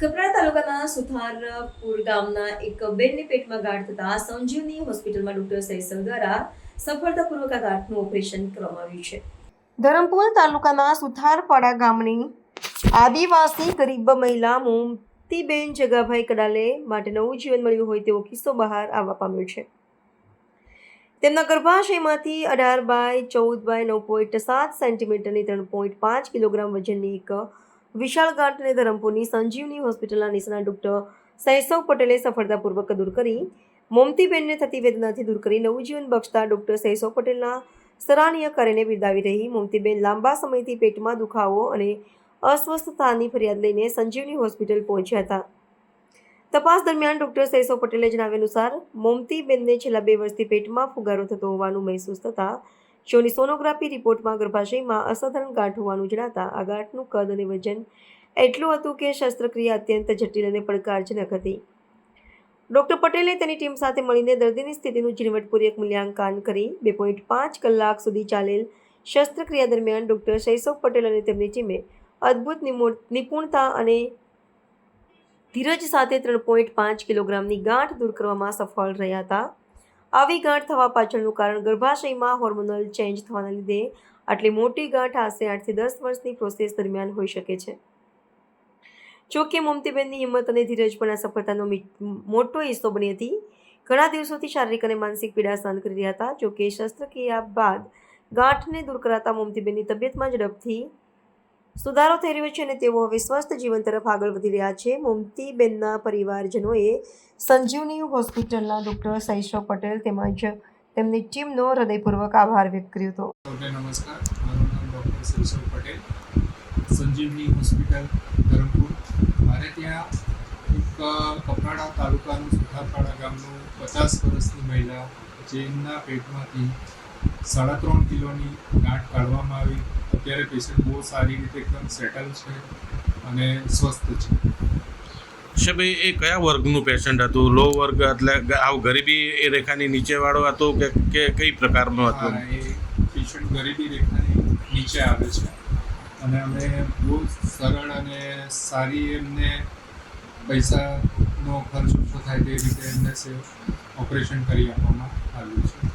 કપરાડા તાલુકાના સુથારપુર ગામના એક બેનની પેટમાં ગાંઠ થતા સંજીવની હોસ્પિટલમાં ડોક્ટર સૈસવ દ્વારા સફળતાપૂર્વક આ ગાંઠનું ઓપરેશન કરવામાં આવ્યું છે. ધરમપુર તાલુકાના સુથારપાડા ગામની આદિવાસી ગરીબ મહિલા મોમતીબેન જગાભાઈ કડાલે માટે નવું જીવન મળ્યું હોય તેવો કિસ્સો બહાર આવવા પામ્યો છે. તેમના ગર્ભાશયમાંથી અઢાર બાય ચૌદ બાય નવ પોઈન્ટ સાત સેન્ટીમીટરની ત્રણ પોઈન્ટ પાંચ કિલોગ્રામ વજનની એક વિશાળ ગાંઠને ધરમપુરની સંજીવની હોસ્પિટલના નિષ્ણાત ડૉક્ટર સૈસવ પટેલે સફળતાપૂર્વક દૂર કરી, મોમતીબેનને થતી વેદનાથી દૂર કરી નવું જીવન બક્ષતા ડૉક્ટર સૈસવ પટેલના સરાહનીય કાર્યને બિરદાવી રહી. મોમતીબેન લાંબા સમયથી પેટમાં દુખાવો અને અસ્વસ્થતાની ફરિયાદ લઈને સંજીવની હોસ્પિટલ પહોંચ્યા હતા. તપાસ દરમિયાન ડોક્ટર સૈસવ પટેલે જણાવ્યા અનુસાર, મોમતીબેનને છેલ્લા બે વર્ષથી પેટમાં ફુગારો થતો હોવાનું મહેસૂસ થતાં જેઓની સોનોગ્રાફી રિપોર્ટમાં ગર્ભાશયમાં અસાધારણ ગાંઠ હોવાનું જણાતા આ ગાંઠનું કદ અને વજન એટલું હતું કે શસ્ત્રક્રિયા અત્યંત જટિલ અને પડકારજનક હતી. ડોક્ટર પટેલે તેની ટીમ સાથે મળીને દર્દીની સ્થિતિનું ઝીણવટપૂર્વક મૂલ્યાંકન કરી બે પોઈન્ટ પાંચ કલાક સુધી ચાલેલ શસ્ત્રક્રિયા દરમિયાન ડોક્ટર શૈસવ પટેલ અને તેમની ટીમે અદ્ભુત નિપુણતા અને ધીરજ સાથે ત્રણ પોઈન્ટ પાંચ કિલોગ્રામની ગાંઠ દૂર કરવામાં સફળ રહ્યા હતા. આવી ગાંઠ થવા પાછળનું કારણ ગર્ભાશયમાં હોર્મોનલ ચેન્જ થવાના લીધે આટલી મોટી ગાંઠ આશરે આઠથી દસ વર્ષની પ્રોસેસ દરમિયાન હોઈ શકે છે. જો કે મમતીબેનની હિંમત અને ધીરજ પણ આ સફળતાનો મોટો હિસ્સો બની હતી. ઘણા દિવસોથી શારીરિક અને માનસિક પીડા સહન કરી રહ્યા હતા. જો કે શસ્ત્રક્રિયા બાદ ગાંઠને દૂર કરાતા મમતીબેનની તબિયતમાં ઝડપથી સુધારો થઈ રહ્યો છે અને તેઓ હવે સ્વસ્થ જીવન તરફ આગળ વધી રહ્યા છે. મોમતીબેનના પરિવારજનોએ સંજીવની હોસ્પિટલના ડૉક્ટર સૈશવ પટેલ તેમજ તેમની ટીમનો હૃદયપૂર્વક આભાર વ્યક્ત કર્યો હતો. નમસ્કાર. મારું નામ ડૉક્ટર સૈશવ પટેલ. સંજીવની હોસ્પિટલ ધરમપુર. મારે ત્યાં એક કપરાડા તાલુકાનું સુથારપાડા ગામનું પચાસ વર્ષની મહિલા જેમના પેટમાંથી સાડા ત્રણ કિલોની ગાંઠ કાઢવામાં આવી. અત્યારે પેશન્ટ બહુ સારી રીતે એકદમ સેટલ છે અને સ્વસ્થ છે. છે ભાઈ એ કયા વર્ગનું પેશન્ટ હતું? લો વર્ગ એટલે આવ ગરીબી એ રેખાની નીચેવાળો હતો કે કે કઈ પ્રકારનો હતો? એ પેશન્ટ ગરીબી રેખાની નીચે આવે છે. અને અમે બહુ સરળ અને સારી એમને પૈસાનો ખર્ચ ઓછો થાય તે રીતે એમને સે ઓપરેશન કરી આપવામાં આવ્યું છે.